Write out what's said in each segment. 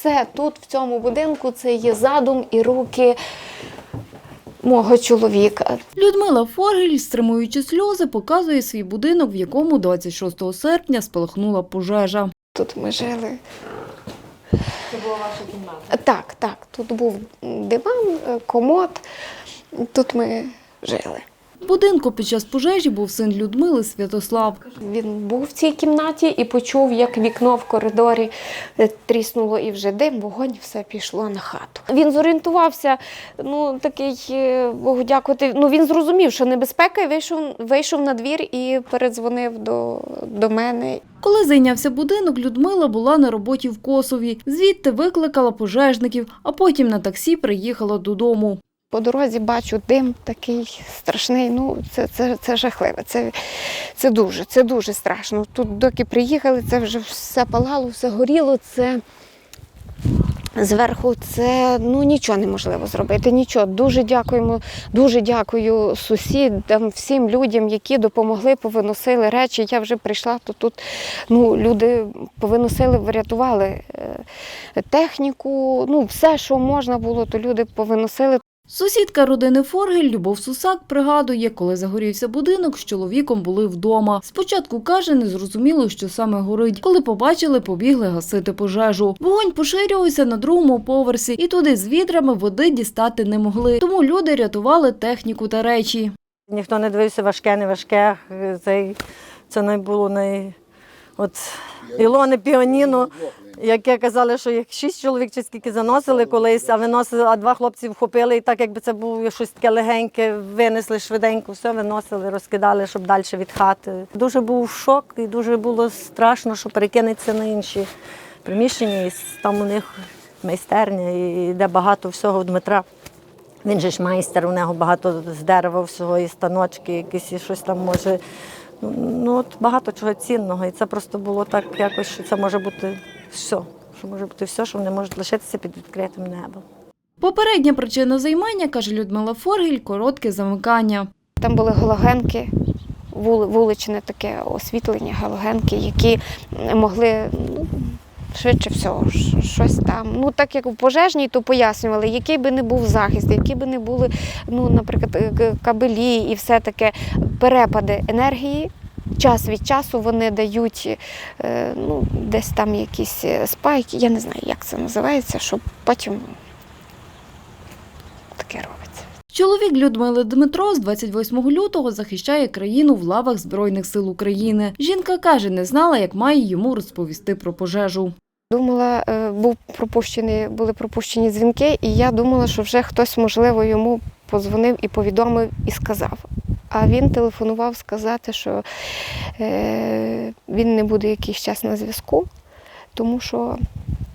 все тут, в цьому будинку, це є задум і руки мого чоловіка. Людмила Форгель, стримуючи сльози, показує свій будинок, в якому 26 серпня спалахнула пожежа. Тут ми жили. Це була ваша кімната? Так, так. Тут був диван, комод. Тут ми жили. В будинку під час пожежі був син Людмили Святослав. Він був в цій кімнаті і почув, як вікно в коридорі е, тріснуло і вже дим, вогонь, все пішло на хату. Він зорієнтувався, ну такий, е, Богу дякувати. Ну він зрозумів, що небезпека, і вийшов, вийшов на двір і передзвонив до, до мене. Коли зайнявся будинок, Людмила була на роботі в Косові. Звідти викликала пожежників, а потім на таксі приїхала додому. По дорозі бачу дим такий страшний. Ну, це, це, це жахливе. Це, це дуже, це дуже страшно. Тут, доки приїхали, це вже все палало, все горіло. Це зверху це ну нічого неможливо зробити. Нічого. Дуже дякуємо, дуже дякую сусідам, всім людям, які допомогли, повиносили речі. Я вже прийшла, то тут ну, люди повиносили, врятували е, техніку. Ну, все, що можна було, то люди повиносили. Сусідка родини Форгель Любов Сусак пригадує, коли загорівся будинок, з чоловіком були вдома. Спочатку каже, не зрозуміло, що саме горить. Коли побачили, побігли гасити пожежу. Вогонь поширювався на другому поверсі, і туди з відрами води дістати не могли. Тому люди рятували техніку та речі. Ніхто не дивився важке, не важке. Цей, це не було не от Ілони піаніно, яке казали, що їх шість чоловік чи скільки заносили колись, а виносили, а два хлопці вхопили, і так якби це було щось таке легеньке, винесли швиденько, все виносили, розкидали, щоб далі від хати. Дуже був шок і дуже було страшно, що перекинеться на інші приміщення. І там у них майстерня, і де багато всього у Дмитра. Він же ж майстер, у нього багато з дерева всього, і станочки, якісь і щось там може. Ну, от багато чого цінного. І це просто було так якось, що це може бути все. Що може бути все, що вони можуть лишитися під відкритим небом. Попередня причина займання, каже Людмила Форгель, коротке замикання. Там були галогенки, вуличне таке освітлення, галогенки, які могли ну, швидше всього щось там. Ну, так як у пожежній, то пояснювали, який би не був захист, які би не були, ну, наприклад, е, кабелі і все таке перепади енергії. Час від часу вони дають е, ну, десь там якісь е, спайки, я не знаю, як це називається, щоб потім таке робиться. Чоловік Людмили Дмитро з 28 лютого захищає країну в лавах Збройних сил України. Жінка каже, не знала, як має йому розповісти про пожежу. Думала, е, був пропущений, були пропущені дзвінки, і я думала, що вже хтось, можливо, йому подзвонив і повідомив і сказав. А він телефонував сказати, що е, він не буде якийсь час на зв'язку, тому що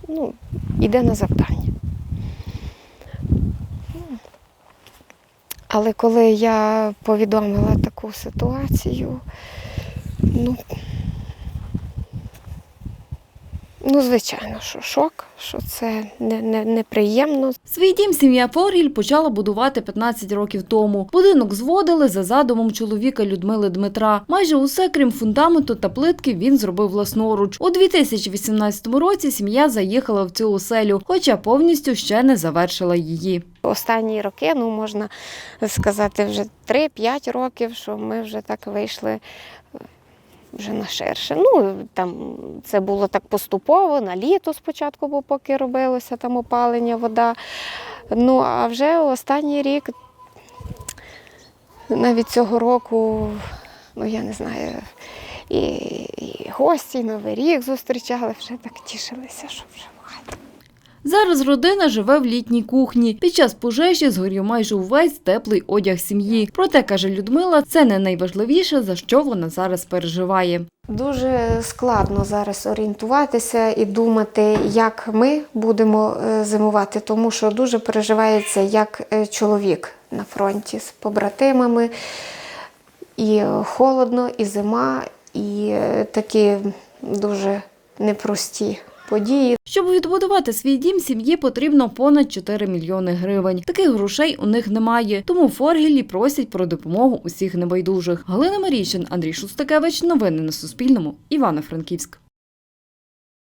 ну, йде на завдання. Але коли я повідомила таку ситуацію, ну, Ну, звичайно, що шок, що це не, не, неприємно. Свій дім сім'я Форгіль почала будувати 15 років тому. Будинок зводили за задумом чоловіка Людмили Дмитра. Майже усе, крім фундаменту та плитки, він зробив власноруч. У 2018 році сім'я заїхала в цю оселю, хоча повністю ще не завершила її. Останні роки, ну можна сказати, вже 3-5 років, що ми вже так вийшли вже на ширше. Ну, там це було так поступово, на літо спочатку, бо поки робилося там опалення, вода. Ну, а вже останній рік, навіть цього року, ну я не знаю, і, і гості, і Новий рік зустрічали, вже так тішилися, що вже. Зараз родина живе в літній кухні. Під час пожежі згорів майже увесь теплий одяг сім'ї. Проте, каже Людмила, це не найважливіше, за що вона зараз переживає. Дуже складно зараз орієнтуватися і думати, як ми будемо е, зимувати, тому що дуже переживається як е, чоловік на фронті з побратимами. І холодно, і зима, і е, такі дуже непрості події. Щоб відбудувати свій дім, сім'ї потрібно понад 4 мільйони гривень. Таких грошей у них немає, тому Форгілі просять про допомогу усіх небайдужих. Галина Марійчин, Андрій Шустакевич. Новини на Суспільному. Івано-Франківськ.